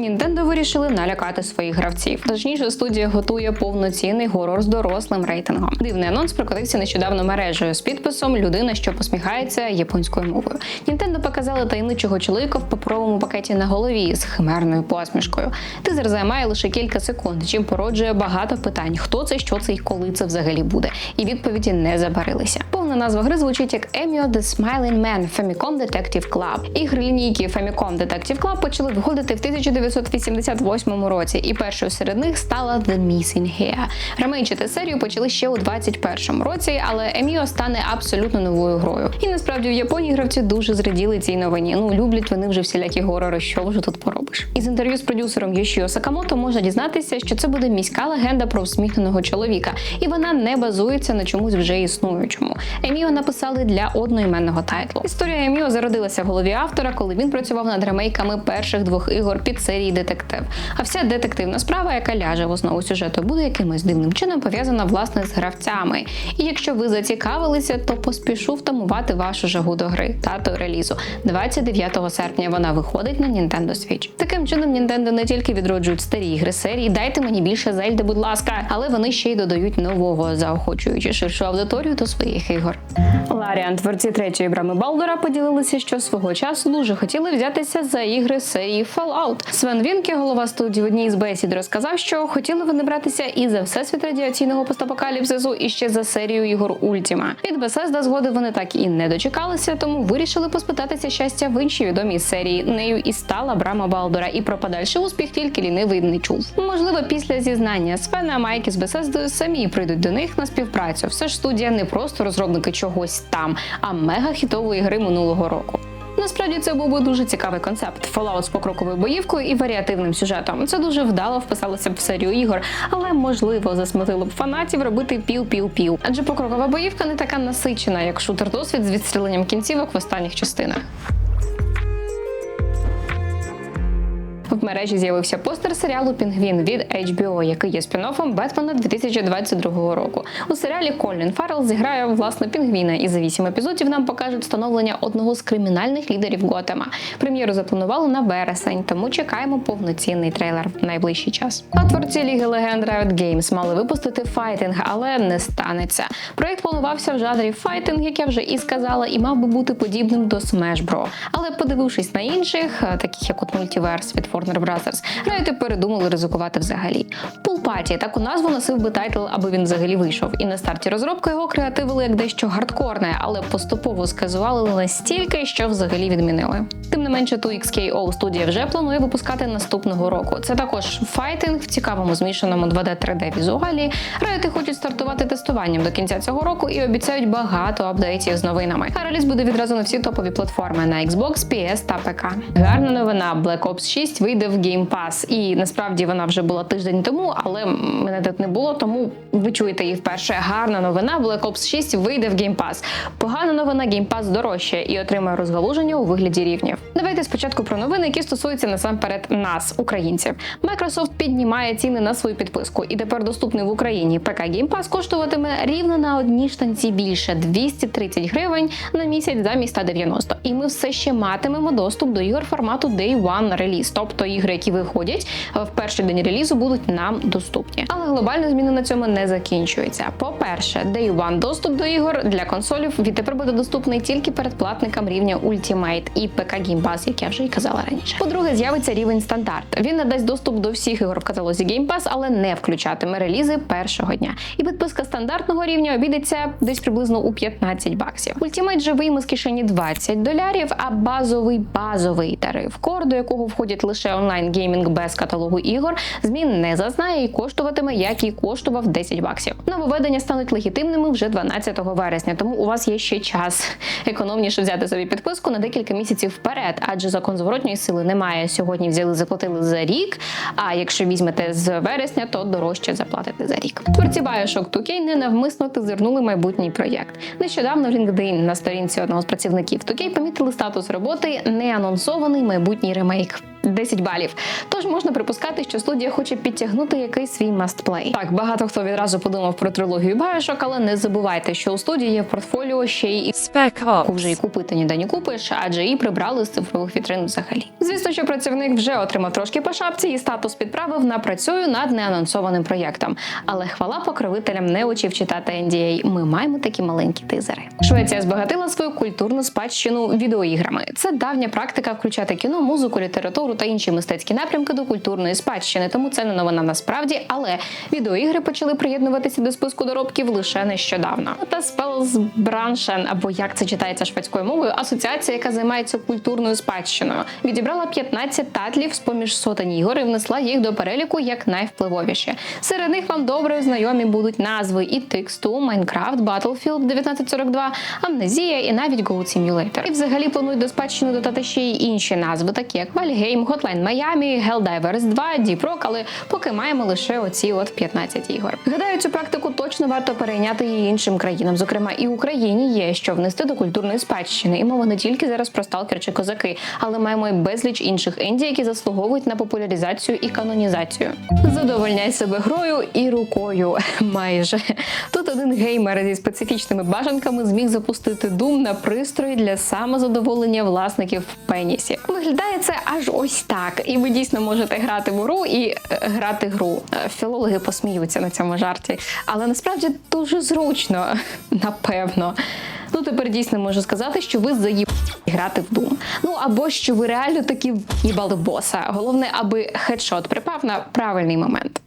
Nintendo вирішили налякати своїх гравців. Точніше, студія готує повноцінний горор з дорослим рейтингом. Дивний анонс прокотився нещодавно мережею з підписом Людина, що посміхається японською мовою. Nintendo показали таємничого чоловіка в паперовому пакеті на голові з химерною посмішкою. Тизер займає лише кілька секунд, чим породжує багато питань: хто це, що це і коли це взагалі буде. І відповіді не забарилися. Повна назва гри звучить як Emio The Smiling Man Famicom Detective Club. Ігри лінійки Famicom Detective Club почали виходити в 1988 році, і першою серед них стала The Missing Hair. Ремейчити серію почали ще у 21 році, але Emio стане абсолютно новою грою. І насправді в Японії гравці дуже зраділи цій новині. Ну люблять вони вже всілякі горори. Що вже тут поробиш? Із інтерв'ю з продюсером Йошіо Сакамото можна дізнатися, що це буде міська легенда про усміхненого чоловіка, і вона не базується на чомусь вже існуючому. Еміо написали для одноіменного тайтлу. Історія Еміо зародилася в голові автора, коли він працював над ремейками перших двох ігор під серії Детектив. А вся детективна справа, яка ляже в основу сюжету, буде якимось дивним чином пов'язана власне з гравцями. І якщо ви зацікавилися, то поспішу втамувати вашу жагу до гри. Датою релізу 29 серпня вона виходить на Nintendo Switch. Таким чином, Nintendo не тільки відроджують старі ігри серії, дайте мені більше Зельди, будь ласка, але вони ще й додають нового, заохочуючи ширшу аудиторію до своїх ігор. Ларіан, творці третьої брами Балдора, поділилися, що свого часу дуже хотіли взятися за ігри серії Fallout. Свен Вінке, голова студії в одній з бесід, розказав, що хотіли вони братися і за всесвіт радіаційного постапокаліпсису, і ще за серію ігор Ультіма. Від Bethesda згоди вони так і не дочекалися, тому вирішили поспитатися щастя в іншій відомій серії. Нею і стала брама Балдора, і про подальший успіх тільки лінивий не чув. Можливо, після зізнання Свена Майки з Bethesda самі прийдуть до них на співпрацю. Все ж студія не просто розробники чогось там, а мега хітової гри минулого року. Насправді це був би дуже цікавий концепт. Fallout з покроковою боївкою і варіативним сюжетом. Це дуже вдало вписалося б в серію ігор, але можливо засмутило б фанатів робити пів-пів-пів. Адже покрокова боївка не така насичена, як шутер досвід з відстріленням кінцівок в останніх частинах. В мережі з'явився постер серіалу Пінгвін від HBO, який є спін-оффом Бетмена 2022 року. У серіалі Колін Фаррелл зіграє власне Пінгвіна, і за вісім епізодів нам покажуть становлення одного з кримінальних лідерів Готема. Прем'єру запланували на вересень, тому чекаємо повноцінний трейлер в найближчий час. А творці Ліги Легенд Riot Games мали випустити файтинг, але не станеться. Проект планувався в жанрі файтинг, як я вже і сказала, і мав би бути подібним до Smash Bros. Але подивившись на інших, таких як от Multiverse від Warner Brothers, Riot передумали ризикувати взагалі. Пулпаті таку назву носив би тайтл, аби він взагалі вийшов. І на старті розробки його креативили як дещо гардкорне, але поступово сказували настільки, що взагалі відмінили. Тим не менше, 2XKO студія вже планує випускати наступного року. Це також файтинг в цікавому змішаному 2D-3D візуалі. Райоти хочуть стартувати тестуванням до кінця цього року і обіцяють багато апдейтів з новинами. А реліз буде відразу на всі топові платформи на Xbox, PS та ПК. Гарна новина: Black Ops 6 вийде в Game Pass. І насправді вона вже була тиждень тому, але мене тут не було, тому ви чуєте її вперше. Гарна новина. Black Ops 6 вийде в Game Pass. Погана новина Game Pass дорожче і отримає розгалуження у вигляді рівнів. Давайте спочатку про новини, які стосуються насамперед нас, українців. Microsoft піднімає ціни на свою підписку, і тепер доступний в Україні ПК Game Pass коштуватиме рівно на одній штанці більше 230 гривень на місяць замість 190. І ми все ще матимемо доступ до ігор формату Day One Release, тобто ігри, які виходять в перший день релізу, будуть нам доступні. Але глобальні зміни на цьому не закінчуються. По-перше, Day One доступ до ігор для консолів відтепер буде доступний тільки передплатникам рівня Ultimate і ПК Game Pass, як я вже і казала раніше. По-друге, з'явиться рівень стандарт. Він надасть доступ до всіх ігор в каталозі Game Pass, але не включатиме релізи першого дня. І підписка стандартного рівня обійдеться десь приблизно у 15 баксів. Ultimate же вийме з кишені 20 долярів, а базовий базовий тариф, кор до якого входять лише онлайн геймінг без каталогу ігор, змін не зазнає і коштуватиме, як і коштував 10 баксів. Нововведення стануть легітимними вже 12 вересня, тому у вас є ще час економніше взяти собі підписку на декілька місяців вперед, адже закон зворотньої сили немає. Сьогодні взяли, заплатили за рік. А якщо візьмете з вересня, то дорожче заплатите за рік. Творці Bioshock 2K ненавмисно тизернули майбутній проєкт. Нещодавно в LinkedIn на сторінці одного з працівників 2K помітили статус роботи неанонсований майбутній ремейк. 10 балів. Тож можна припускати, що студія хоче підтягнути якийсь свій мастплей. Так, багато хто відразу подумав про трилогію Bioshock, але не забувайте, що у студії є в портфоліо ще й Spec вже і купити ніде не купиш, адже її прибрали з цифрових вітрин взагалі. Звісно, що працівник вже отримав трошки по шапці і статус підправив на працюю над неанонсованим проєктом. Але хвала покровителям не учив читати NDA. Ми маємо такі маленькі тизери. Швеція збагатила свою культурну спадщину відеоіграми. Це давня практика включати кіно, музику, літературу та інші мистецькі напрямки до культурної спадщини. Тому це не новина насправді, але відеоігри почали приєднуватися до списку доробків лише нещодавно. Та Spellsbranchen, або як це читається шведською мовою, асоціація, яка займається культурною спадщиною, відібрала 15 татлів з поміж сотень ігор і внесла їх до переліку як найвпливовіші. Серед них вам добре знайомі будуть назви і Takes-Two, Minecraft, Battlefield 1942, Амнезія і навіть Goat Simulator. І взагалі планують до спадщини додати ще й інші назви, такі як Valheim, Hotline Miami, Helldivers 2, Deep Rock, але поки маємо лише оці от 15 ігор. Гадаю, цю практику точно варто перейняти і іншим країнам. Зокрема, і Україні є що внести до культурної спадщини. І мова не тільки зараз про сталкер чи козаки, але маємо і безліч інших інді, які заслуговують на популяризацію і канонізацію. Задовольняй себе грою і рукою. Майже тут один геймер зі специфічними бажанками зміг запустити Doom на пристрої для самозадоволення власників пенісі. Виглядає це аж ось так, і ви дійсно можете грати в гру і е, грати гру. Е, Філологи посміються на цьому жарті, але насправді дуже зручно, напевно. Ну тепер дійсно можу сказати, що ви заїб грати в Doom. Ну або що ви реально такі їбали боса. Головне, аби хедшот припав на правильний момент.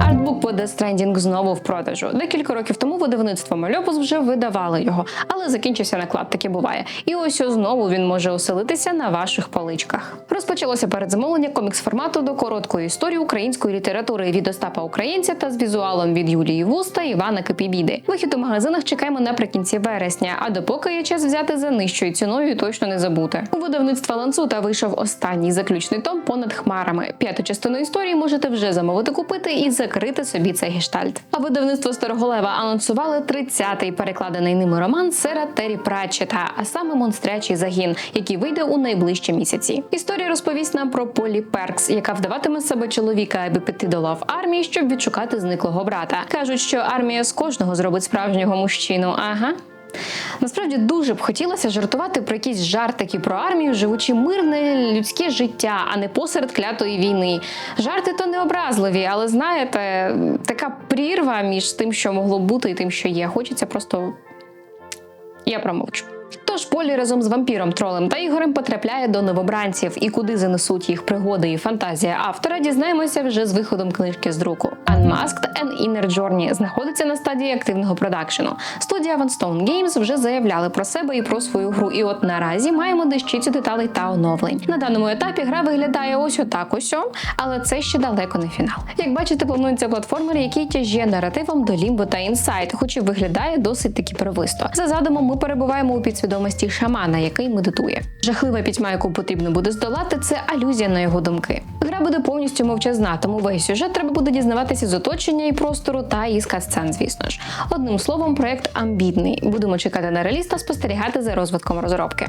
Артбук по Death знову в продажу. Декілька років тому видавництво Мальопус вже видавали його, але закінчився наклад, таке буває. І ось знову він може оселитися на ваших поличках. Розпочалося передзамовлення комікс формату до короткої історії української літератури від Остапа Українця та з візуалом від Юлії Вуста і Івана Кипібіди. Вихід у магазинах чекаємо наприкінці вересня, а допоки є час взяти за нижчою ціною і точно не забути. У видавництва Ланцута вийшов останній заключний том понад хмарами. П'яту частину історії можете вже замовити купити і закрити собі цей гештальт. А видавництво Староголева анонсували 30-й перекладений ними роман Сера Террі Пратчета, а саме монстрячий загін, який вийде у найближчі місяці. Історія розповість нам про Полі Перкс, яка вдаватиме себе чоловіка, аби піти до лав армії, щоб відшукати зниклого брата. кажуть, що армія з кожного зробить справжнього мужчину. Ага. Насправді дуже б хотілося жартувати про якісь жартики про армію, живучи мирне людське життя, а не посеред клятої війни. Жарти то не образливі, але знаєте, така прірва між тим, що могло бути, і тим, що є. Хочеться просто. Я промовчу. Тож Полі разом з вампіром, тролем та Ігорем потрапляє до новобранців, і куди занесуть їх пригоди і фантазія автора, дізнаємося вже з виходом книжки з друку. Unmasked and Inner Journey знаходиться на стадії активного продакшену. Студія Van Stone Games вже заявляли про себе і про свою гру. І от наразі маємо дещицю деталей та оновлень. На даному етапі гра виглядає ось отак ось, але це ще далеко не фінал. Як бачите, планується платформер, який тяжіє наративом до Limbo та Inside, хоч і виглядає досить таки первисто. За задумом, ми перебуваємо у підсвідомості шамана, який медитує. Жахлива пітьма, яку потрібно буде здолати, це алюзія на його думки. Гра буде повністю мовчазна, тому весь сюжет треба буде дізнаватися з оточення і простору та із катсцен, звісно ж. Одним словом, проект амбітний. Будемо чекати на реліз та спостерігати за розвитком розробки.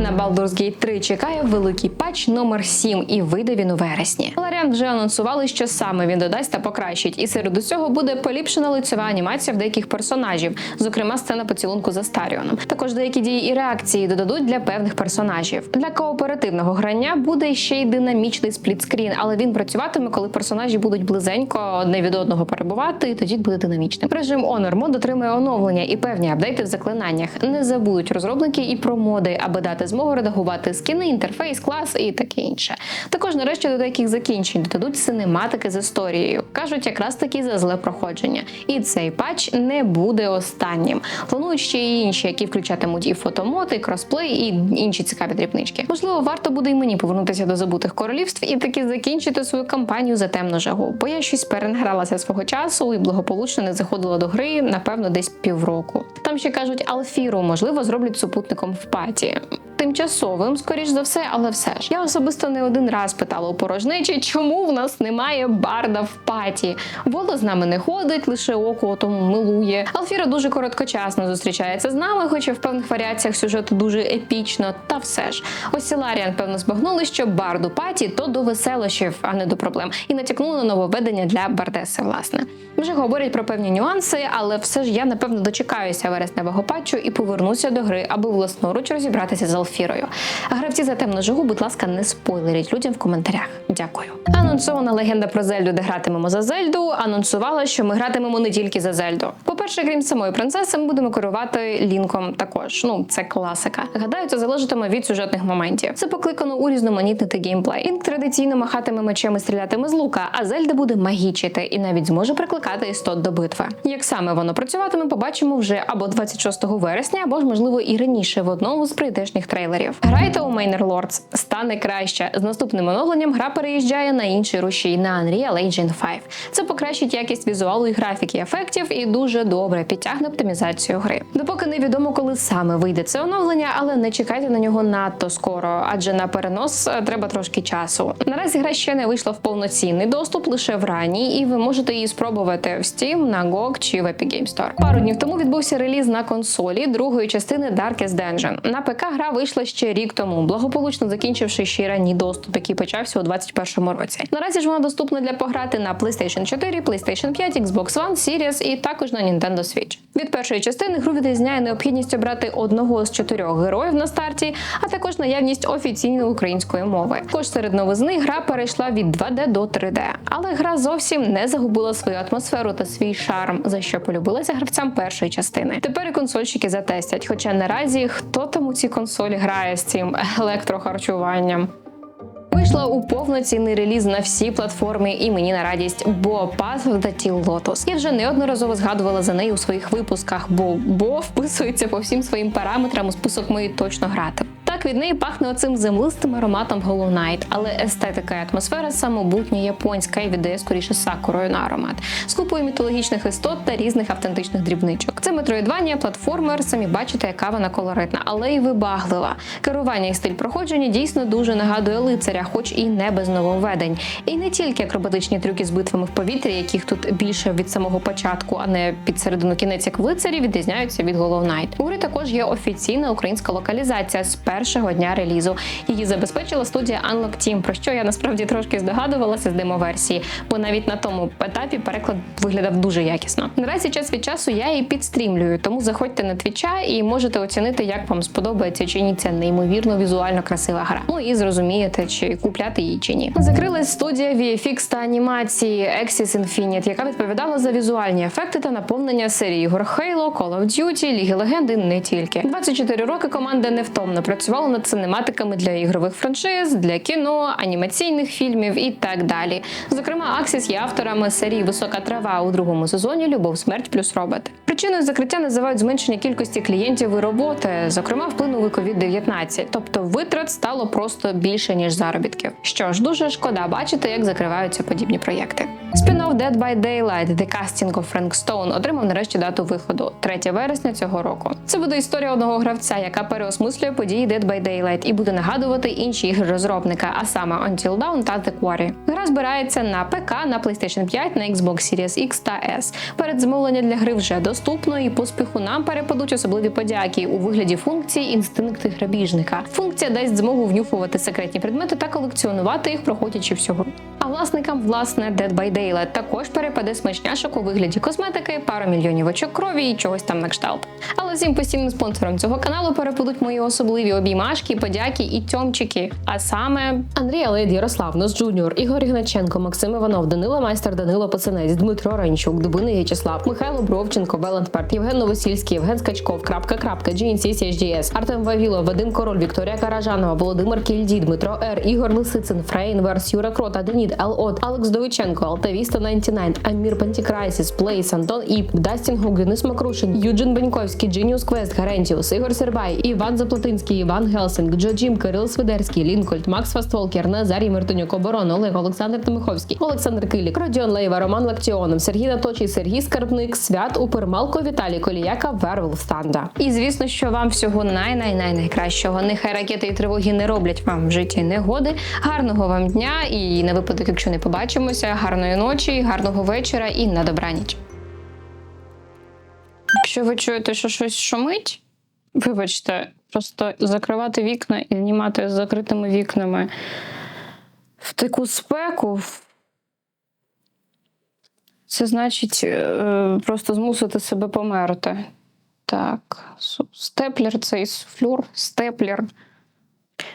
На Baldur's Gate 3 чекає великий патч номер 7 і вийде він у вересні. Ларіан вже анонсували, що саме він додасть та покращить, і серед усього буде поліпшена лицева анімація в деяких персонажів, зокрема сцена поцілунку за Старіоном. Також деякі дії і реакції додадуть для певних персонажів. Для кооперативного грання буде ще й динамічний сплітскрін, але він працюватиме, коли персонажі будуть близенько одне від одного перебувати, і тоді буде динамічним. Режим Honor Mode отримує оновлення і певні апдейти в заклинаннях. Не забудуть розробники і про моди, аби дати змогу редагувати скіни, інтерфейс, клас і таке інше. Також нарешті до деяких закінчень додадуть синематики з історією. кажуть, якраз таки за зле проходження. І цей патч не буде останнім. Планують ще й інші, які включатимуть і фотомод, і кросплей, і інші цікаві дрібнички. Можливо, варто буде й мені повернутися до забутих королівств і таки закінчити свою кампанію за темну жагу. Бо я щось перегралася свого часу і благополучно не заходила до гри, напевно, десь півроку. Там ще кажуть, Алфіру, можливо, зроблять супутником в паті. Тимчасовим, скоріш за все, але все ж. Я особисто не один раз питала у порожнечі, чому в нас немає барда в паті. Воло з нами не ходить, лише око тому милує. Алфіра дуже короткочасно зустрічається з нами, хоча в певних варіаціях сюжету дуже епічно. Та все ж, ось Сіларіан, певно, збагнули, що бард у паті то до веселощів, а не до проблем, і натякнули на нововведення для Бардеси, власне. Вже говорять про певні нюанси, але все ж я напевно дочекаюся вересневого патчу і повернуся до гри, аби власноруч розібратися з Алфірою. Гравці за темну жигу, будь ласка, не спойлеріть людям в коментарях. Дякую. Анонсована легенда про Зельду, де гратимемо за Зельду, анонсувала, що ми гратимемо не тільки за Зельду. По-перше, крім самої принцеси, ми будемо керувати лінком також. Ну, це класика. Гадаю, це залежатиме від сюжетних моментів. Це покликано урізноманітнити геймплей. Лінк традиційно махатиме мечем і стрілятиме з лука, а Зельда буде магічити і навіть зможе прикликати істот до битви. Як саме воно працюватиме, побачимо вже або 26 вересня, або ж можливо і раніше в одному з прийдешніх трейлерів. Грайте у Manor Lords, стане краще. З наступним оновленням гра переїжджає на інший рушій на Unreal Engine 5. Це покращить якість візуалу і графіки ефектів і дуже добре підтягне оптимізацію гри. Допоки невідомо, коли саме вийде це оновлення, але не чекайте на нього надто скоро, адже на перенос е, треба трошки часу. Наразі гра ще не вийшла в повноцінний доступ лише в ранній, і ви можете її спробувати в Steam, на GOG чи в Epic Game Store. Пару днів тому відбувся реліз на консолі другої частини Darkest Dungeon. На ПК гра вийшла ще рік тому, благополучно закінчивши ще ранній доступ, який почався у 2021 році. Наразі ж вона доступна для пограти на PlayStation 4, PlayStation 5, Xbox One, Series і також на Nintendo Switch. Від першої частини гру відрізняє необхідність обрати одного з чотирьох героїв на старті, а також наявність офіційної української мови. Також серед новизни гра перейшла від 2D до 3D. Але гра зовсім не загубила свою атмосферу та свій шарм, за що полюбилася гравцям першої частини. Тепер і консольщики затестять. Хоча наразі хто там у цій консолі грає з цим електрохарчуванням. Вийшла у повноцінний реліз на всі платформи і мені на радість, бо Path of Teal Lotus. Я вже неодноразово згадувала за неї у своїх випусках, бо бо вписується по всім своїм параметрам у список мої точно грати. Так від неї пахне оцим землистим ароматом Knight, але естетика і атмосфера самобутня японська і віддає скоріше сакурою на аромат з купою мітологічних істот та різних автентичних дрібничок. Це метроїдванія, платформер, самі бачите, яка вона колоритна, але й вибаглива. Керування і стиль проходження дійсно дуже нагадує лицаря, хоч і не без нововведень. І не тільки акробатичні трюки з битвами в повітрі, яких тут більше від самого початку, а не під середину кінець як в лицарі, відрізняються від Knight. У гри також є офіційна українська локалізація з першого дня релізу. Її забезпечила студія Unlock Team, про що я насправді трошки здогадувалася з демоверсії, бо навіть на тому етапі переклад виглядав дуже якісно. Наразі час від часу я її підстрімлюю, тому заходьте на твіча і можете оцінити, як вам сподобається чи ні ця неймовірно візуально красива гра. Ну і зрозумієте, чи купляти її чи ні. Закрилась студія VFX та анімації Axis Infinite, яка відповідала за візуальні ефекти та наповнення серії ігор Halo, Call of Duty, Ліги Легенди не тільки. 24 роки команда невтомно працювала над цинематиками для ігрових франшиз, для кіно, анімаційних фільмів і так далі. Зокрема, Axis є авторами серії Висока трава у другому сезоні Любов, смерть плюс роботи. Причиною закриття називають зменшення кількості клієнтів і роботи. Зокрема, вплинув і COVID-19, тобто витрат стало просто більше ніж заробітків. Що ж, дуже шкода бачити, як закриваються подібні проєкти. Спін-офф Dead by Daylight The Casting of Frank Stone отримав нарешті дату виходу 3 вересня цього року. Це буде історія одного гравця, яка переосмислює події Dead by Daylight і буде нагадувати інші ігри розробника, а саме Until Dawn та The Quarry. Гра збирається на ПК, на PlayStation 5, на Xbox Series X та S. Передзамовлення для гри вже доступно, і поспіху нам перепадуть особливі подяки у вигляді функції інстинкти грабіжника. Функція дасть змогу внюхувати секретні предмети та колекціонувати їх, проходячи всього. А власникам власне Dead by Daylight також перепаде смачняшок у вигляді косметики, пару мільйонів очок крові і чогось там на кшталт. Але всім постійним спонсором цього каналу перепадуть мої особливі обіймашки, подяки і тьомчики. А саме Андрій Лед, Ярослав Нос Джуніор, Ігор Ігначенко, Максим Іванов, Данила Майстер, Данило Пацанець, Дмитро Ранчук, Дубини В'ячеслав, Михайло Бровченко, Веландперт, Євген Новосільський, Євген Скачков, крапка, крапка, GNC, CHDS, Артем Вавілов, Вадим Король, Вікторія Каражанова, Володимир Кільді, Дмитро Р, Ігор Лисицин, Фрейн Верс, Юра Крота, Денід, Л. От, Алекс Довиченко, Алтей Алта 99, Амір Пантікрайсіс, Плейс, Антон Іп, Дастін Гук, Денис Макрушин, Юджин Баньковський, Дженіус Квест, Гарентіус, Ігор Сербай, Іван Заплатинський, Іван Гелсинг, Джо Джім, Кирил Свидерський, Лінкольд, Макс Фастволкер, Назарій Мартинюк, Оборон, Олег, Олександр Тимиховський, Олександр Килік, Родіон Лейва, Роман Лактіонов, Сергій Наточий, Сергій Скарбник, Свят Упер, Малко Віталій Коліяка, Вервол Станда. І звісно, що вам всього най-най-най найкращого. Нехай ракети і тривоги не роблять вам в житті негоди. Гарного вам дня і на випадок, якщо не побачимося, гарної ночі, гарного вечора і на добраніч. Якщо ви чуєте, що щось шумить, вибачте, просто закривати вікна і знімати з закритими вікнами в таку спеку. Це значить е, просто змусити себе померти. Так, степлер цей суфлюр, степлер.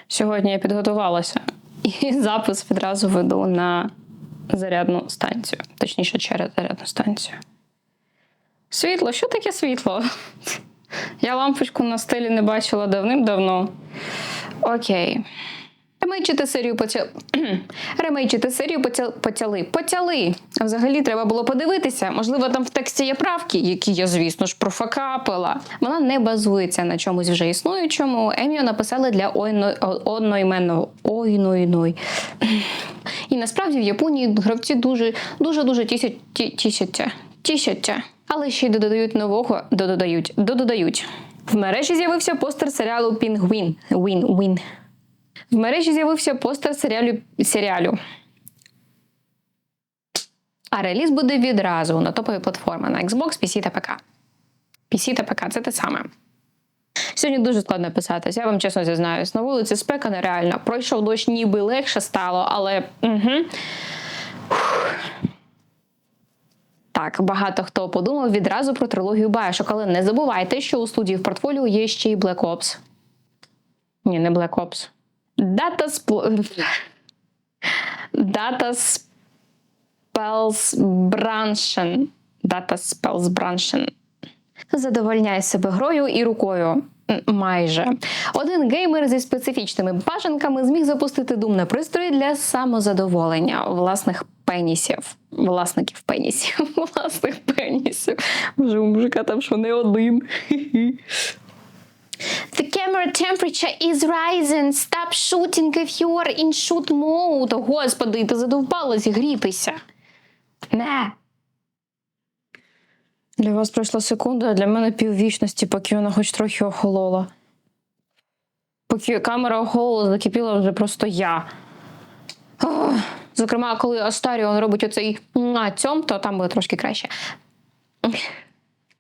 Сьогодні я підготувалася і запис відразу веду на зарядну станцію, точніше, через зарядну станцію. Світло, що таке світло? Я лампочку на стелі не бачила давним-давно. Окей. Ремейчити серію поця... Ремейчити серію поця... потяли. Потяли. Взагалі треба було подивитися. Можливо, там в тексті є правки, які я, звісно ж, профакапила. Вона не базується на чомусь вже існуючому. Еміо написали для ойно... о- одноіменного ойної. І насправді в Японії гравці дуже дуже дуже тішаться. Тішаться. Але ще й додають нового, додають, додають. В мережі з'явився постер серіалу Пінгвін. Він, Він. В мережі з'явився постер серіалу, серіалю. А реліз буде відразу на топові платформи на Xbox, PC та ПК. PC та ПК це те саме. Сьогодні дуже складно писатись, я вам чесно зізнаюсь. На вулиці спека нереальна. Пройшов дощ, ніби легше стало, але. Угу. Так, багато хто подумав відразу про трилогію Bioshock, але не забувайте, що у студії в портфоліо є ще й Black Ops. Ні, не Black Ops. Data. Data Spells Branchen. Data Spells Branchen. Задовольняй себе грою і рукою. Майже один геймер зі специфічними бажанками зміг запустити дум на пристрої для самозадоволення власних пенісів. Власників пенісів. Власних пенісів. Вже у мужика там що не один. The camera temperature is rising. Stop shooting if you are in shoot mode. Господи, ти задовбалась грітися. Не. Для вас пройшла секунда, а для мене піввічності, поки вона хоч трохи охолола. Поки камера охолола, закипіла вже просто я. Ох. Зокрема, коли Астаріон робить оцей цьом, то там буде трошки краще.